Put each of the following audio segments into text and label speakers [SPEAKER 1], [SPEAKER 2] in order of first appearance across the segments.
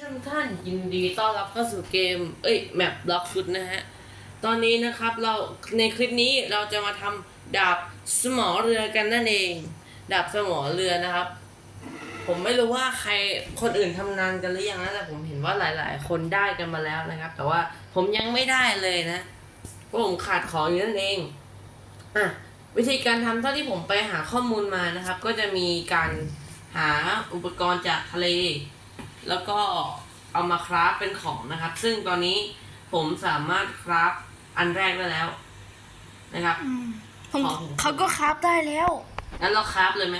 [SPEAKER 1] ทุกท่านยินดีต้อนรับเข้าสู่เกม เอ้ยแมปบล็อกฟุตนะฮะ ตอนนี้นะครับเราในคลิปนี้เราจะมาทำดาบสมอเรือกันนั่นเอง ดาบสมอเรือนะครับ ผมไม่รู้ว่าใครคนอื่นทำนานกันหรือยังนะแต่ผมเห็นว่าหลาย ๆ คนได้กันมาแล้วนะครับ แต่ว่าผมยังไม่ได้เลยนะเพราะผมขาดของอยู่นั่นเองอะวิธีการทำเท่าที่ผมไปหาข้อมูลมานะครับ ก็จะมีการหาอุปกรณ์จากทะเล แล้วก็เอามาคราฟเป็นของนะครับ ซึ่งตอนนี้ผมสามารถคราฟอันแรกได้แล้ว นะครับ
[SPEAKER 2] ผม
[SPEAKER 1] ของ
[SPEAKER 2] เขาก็คราฟได้แล้ว
[SPEAKER 1] งั้นเราคราฟเลยไหม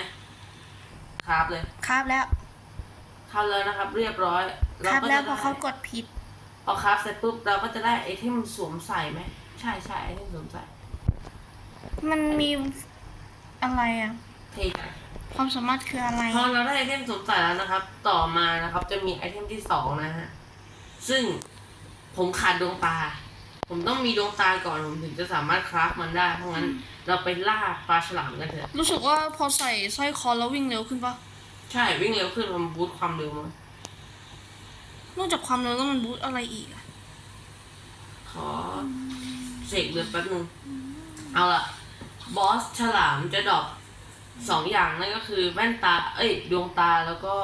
[SPEAKER 1] คราฟเลย
[SPEAKER 2] คราฟแล้ว
[SPEAKER 1] ทำแล้วนะครับ เรียบร้อย
[SPEAKER 2] คราฟแล้ว
[SPEAKER 1] จะ
[SPEAKER 2] พอเขากดผิด
[SPEAKER 1] พอคราฟเสร็จปุ๊บเราก็จะได้ไอเทมสวมใส่ไหมใช่ใช่ไอเทมสวมใส่
[SPEAKER 2] มันมีอะไรอะ
[SPEAKER 1] เท่จัง
[SPEAKER 2] ความสามารถคืออะไร
[SPEAKER 1] พอเราได้ไอเทมสวมใส่แล้วนะครับ ต่อมานะครับ จะมีไอเทมที่สองนะฮะ ซึ่งผมขาดดวงตา ผมต้องมีดวงตาก่อนผมถึงจะสามารถคราฟมันได้ เพราะงั้น เราไปล่าปลาฉลามกันเถอะ
[SPEAKER 2] รู้สึกว่าพอใส่สร้อยคอแล้ววิ่งเร็วขึ้นปะ
[SPEAKER 1] ใช่วิ่งเร็วขึ้นมันบูตความเร็วมัน
[SPEAKER 2] นอกจากความเร็วแล้วมันบูตอะไรอีกอะ
[SPEAKER 1] ขอเสกเลือดแป๊บนึงเอาละบอสฉลามจะดรอป สองอย่างนั่นก็คือแว่นตา เอ้ยดวงตาแล้วก็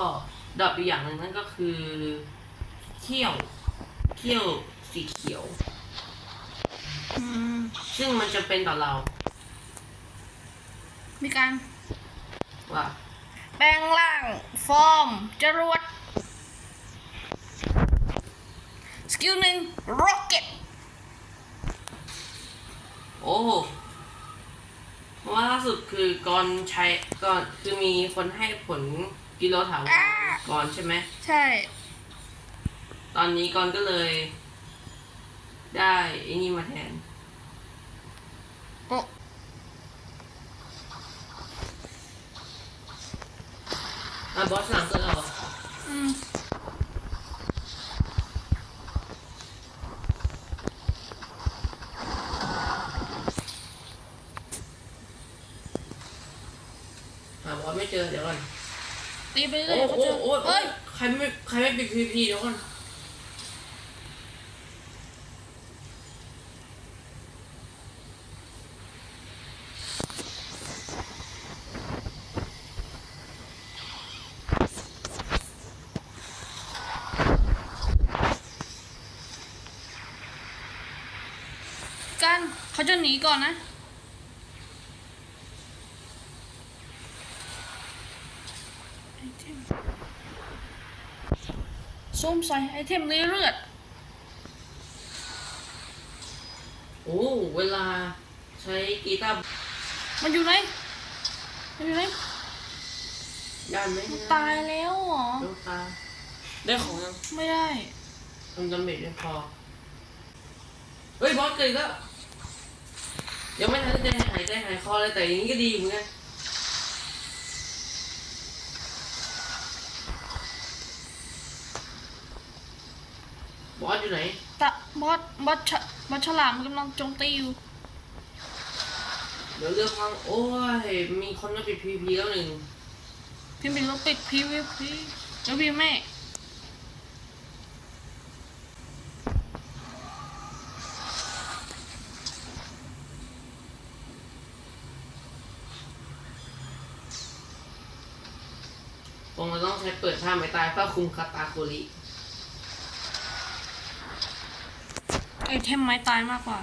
[SPEAKER 1] ดรอปอีกอย่างหนึ่งนั่นก็คือเขี้ยวเขี้ยวสีเขียว
[SPEAKER 2] อืม
[SPEAKER 1] ซึ่งมันจะเป็นต่อเรา
[SPEAKER 2] มีการ
[SPEAKER 1] ว่า
[SPEAKER 2] แปลงร่างฟอร์มจรวดสกิลหนึ่ง rocket
[SPEAKER 1] โอ้เพราะว่าล่า สุดคือก่อนใช้ก่อนคือมีคนให้ผลกิโลถาวรก่อนใช่ไหม
[SPEAKER 2] ใช่
[SPEAKER 1] ตอนนี้ก่อนก็เลย ได้ไอ้นี่มาแทน
[SPEAKER 2] โอ้
[SPEAKER 1] อะบอสหลังเกิดแล้วเหรอ
[SPEAKER 2] อืม
[SPEAKER 1] หาบอส ไม่เจอเดี๋ยวก่อน
[SPEAKER 2] ตีไปเรื่
[SPEAKER 1] โอ้
[SPEAKER 2] อยๆเขา
[SPEAKER 1] โอ้
[SPEAKER 2] จะ
[SPEAKER 1] โอ้
[SPEAKER 2] เอ้ย
[SPEAKER 1] ใครไม่ใครไม่ปิดพีพีเดี๋ยวก่อน
[SPEAKER 2] กันเขาจะหนีก่อนนะ ไอเทม ซูมใส่ไอเทมนี้เลือด
[SPEAKER 1] โอ้เวลาใช้กีตาร์
[SPEAKER 2] มันอยู่ไหน มันอยู่ไหน
[SPEAKER 1] ได้ไหม
[SPEAKER 2] มันตายแล้วเหรอ
[SPEAKER 1] ดวงตา ได้ของยัง
[SPEAKER 2] ไม่ได้
[SPEAKER 1] ทำดาเมจไม่พอ เฮ้ย บอสเกิดแล้วยังไม่ทันได้หายใจหายคอเลยแต่อย่างนี้ก็ดีอยู่เหมือนกัน อสอยู่ไหน
[SPEAKER 2] ตะบอสบอสฉะบอสฉลามกำลังโจมตีอยู่
[SPEAKER 1] เดี๋ยวเรือพังโอ้ย มีคนมาปิดพีพีแล้วหนึ่ง
[SPEAKER 2] พี่บินลบปิดพีวีพีแล้วพี่แม่
[SPEAKER 1] คงจะต้องใช้เปิดท่าไม้ตายเพื่อคุมคาตาโคริ
[SPEAKER 2] ไอเทมไม้ตายมากกว่า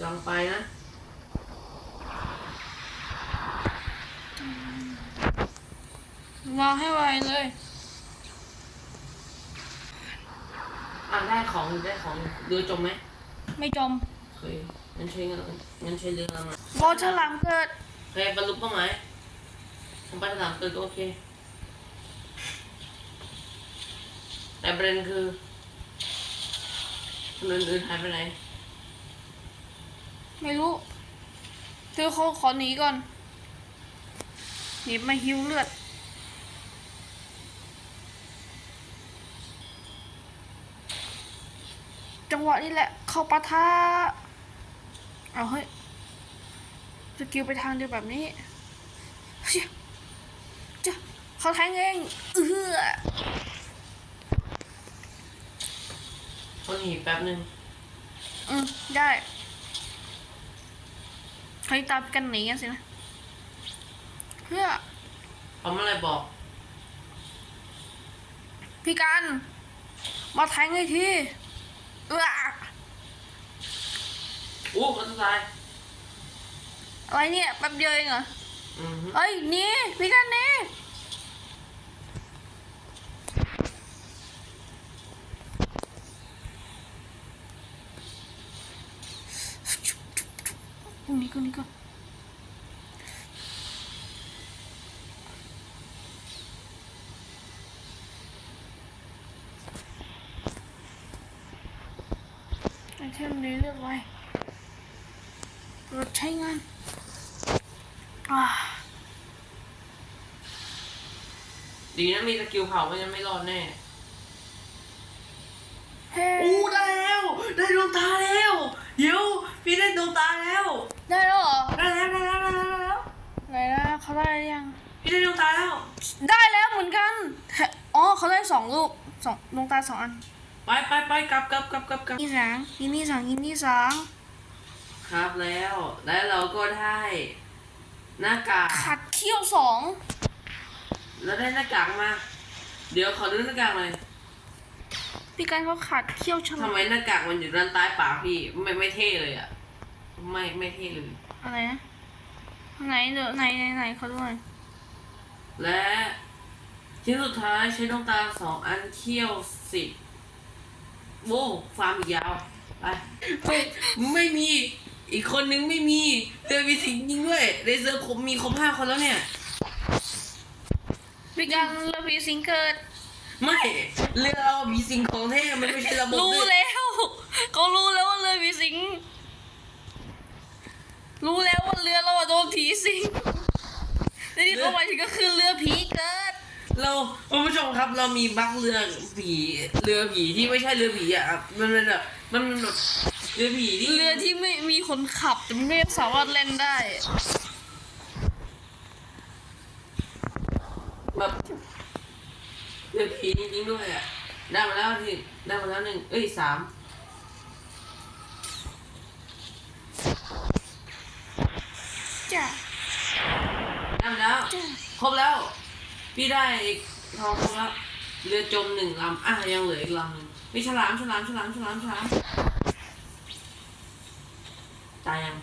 [SPEAKER 1] จองไปนะ
[SPEAKER 2] วางให้ไวเลย
[SPEAKER 1] อะได้ของได้ของเรือจมไหม
[SPEAKER 2] ไม่จม
[SPEAKER 1] เคยงั้นใช้เงินงั้นใช้เรือแล้วมา
[SPEAKER 2] บอสฉลามเกิด
[SPEAKER 1] เคยบรรลุเป้าหมายผมไปสามเกินก็โอเค แต่ ประเด็นคือคนอื่นๆหายไปไหน
[SPEAKER 2] ไม่รู้เธอเขาขอหนีก่อนหนีมาฮิวเลือด จังหวะนี้แหละ เข้าปะทะเอาเฮ้ยสกิลไปทางเดียวแบบนี้เชี่ยเขาแทงเอง เออ
[SPEAKER 1] คนหนีแป๊บนึง
[SPEAKER 2] อืมได้เขาตามกันหนีกันสินะเพื่อ
[SPEAKER 1] เอาเมื่อไหรบอก
[SPEAKER 2] พี่กันมาแทงไอ้ทีเออ
[SPEAKER 1] อู้เขาจะตาย
[SPEAKER 2] อะไรเนี่ยแป๊บเดียวเองเหรอ
[SPEAKER 1] อือฮึ
[SPEAKER 2] เอ้ยหนี่พี่กันหนี่ ตรงนี้ก่อนนี้ก่อนไอเทมนี้เรียกไว้รถใช้งานอ่า
[SPEAKER 1] ดีนะมีสกิลเผาไม่งั้นไม่รอดแน่
[SPEAKER 2] เฮ้
[SPEAKER 1] อู้ได้แล้ว ได้ดวงตาแล้ว เดี๋ยว พี่ได้ดวงตาแล้ว
[SPEAKER 2] ได้แล้วเหรอ
[SPEAKER 1] ได้แล้วได้แล้วได้แล้วได้แล้ว
[SPEAKER 2] ไหนนะเขาได้หรือยัง
[SPEAKER 1] พี่ได้ดวงตาแล้ว
[SPEAKER 2] ได้แล้วเหมือนกันแฮะอ๋อเขาได้สองลูกสองดวงตาสองอัน
[SPEAKER 1] ไปไปไปกลับกลับกลับกลับกลับ
[SPEAKER 2] นี่สองยินนี่สองยินนี่สอง
[SPEAKER 1] ครับแล้ว แล้วเราก็ได้หน้ากาก
[SPEAKER 2] ขัดเขี้ยวสอง
[SPEAKER 1] แล้วได้หน้ากากมา เดี๋ยวขอดูหน้ากากหน่อย
[SPEAKER 2] พี่กันเขาขัดเขี้ยวฉลา
[SPEAKER 1] ทำ
[SPEAKER 2] ม
[SPEAKER 1] ไมหน้ากากมันอยู่ด้านใต้ปากพี่ไม่ไม่เท่เลยอะ ไม่ไม่เท่เลย
[SPEAKER 2] อะไรนะไหนเดี๋ยวไหนไหนไหนเขาด้วย
[SPEAKER 1] และชิ้นสุดท้ายใช้ดวงตาสองอันเขี้ยวสิบโว้ฟาร์มอีกยาวไปไม่ไม่มีอีกคนนึงไม่มีเดวิสิงยิงด้วยเรเซอร์ผมมีครบห้าคนแล้วเนี่ย
[SPEAKER 2] พี่กันเลพีซิงเกิด
[SPEAKER 1] ไม่เรือเรามีสิ่งของแท้มันไม่ใช่ระบบ
[SPEAKER 2] รู้
[SPEAKER 1] ด้วย
[SPEAKER 2] แล้วเขารู้แล้วว่าเรือผีสิง รู้แล้วว่าเรือเราอะโดนผีสิงแต่ที่เขาหมายถึงก็คือเรือผีเกิด
[SPEAKER 1] เราคุณผู้ชมครับเรามีบั๊กเรือผีเรือผีที่ไม่ใช่เรือผีอะครับมันเป็นแบบมันเป็นแบบเรือผีที่
[SPEAKER 2] เรือที่ไม่มีคนขับแต่ไม่สามารถเล่นได้
[SPEAKER 1] แบบเรือผีจริงๆด้วยอะได้มาแล้วที่ได้มาแล้วหนึ่งเอ้ยสาม
[SPEAKER 2] จ้ะ
[SPEAKER 1] ได้มาแล้ว
[SPEAKER 2] จ้ะ
[SPEAKER 1] ครบแล้ว พี่ได้อีกทองครบแล้วเรือจมหนึ่งลำอะยังเหลืออีกลำหนึ่งมีฉลามฉลามฉลามฉลามฉลามตายยัง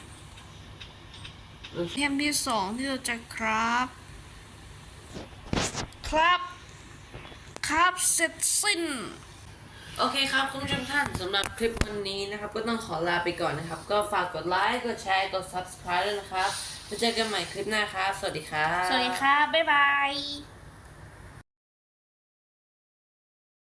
[SPEAKER 1] เออ
[SPEAKER 2] เทมที่สองที่เราจะครับ ครับ ครับเสร็จสิ้น
[SPEAKER 1] โอเคครับคุณผู้ชมท่านสำหรับคลิปวันนี้นะครับ ก็ต้องขอลาไปก่อนนะครับ ก็ฝากกดไลค์กดแชร์กด subscribe ด้วยนะครับ แล้วเจอกันใหม่คลิปหน้าครับ สวัสดีครับ
[SPEAKER 2] สวัสดีครับบ๊ายบาย